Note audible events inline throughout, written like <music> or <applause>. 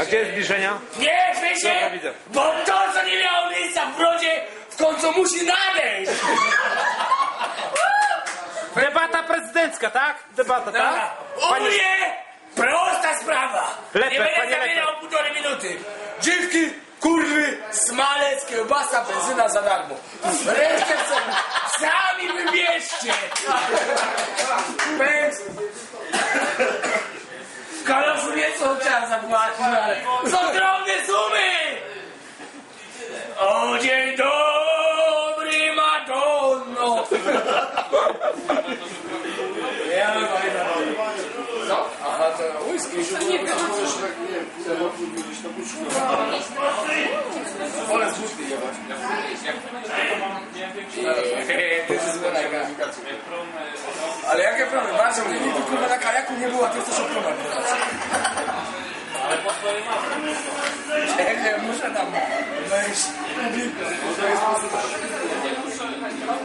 A gdzie jest zbliżenia? Nie, się, Dobra, widzę. bo to, co nie miało miejsca w brodzie, w końcu musi nadejść. <laughs> Debata prezydencka, tak? Debata, tak? U Panie- mnie prosta sprawa. Lepek, nie będę zamieniał półtorej minuty. Dziwki, kurwy, smalec, kiełbasa, benzyna za darmo. Resztę sobie sami wybierzcie. Bez... W nie co trzeba zapłacić, ale są drobne sumy. O, dzień dobry, Madonno. Ja pamiętam. Co? Aha, to whisky. Wolę z wódki jebać. To jest zła. Ale jakie promy? Bardzo mnie kurwa na kajaku nie było, a ty chcesz o promach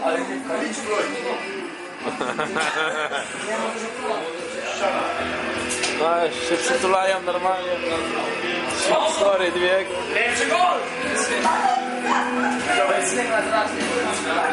Ale nie palić No, się przytulają normalnie. Sorry, dwie. Lepszy gol! Dobra, zamykaj tam. Kamery,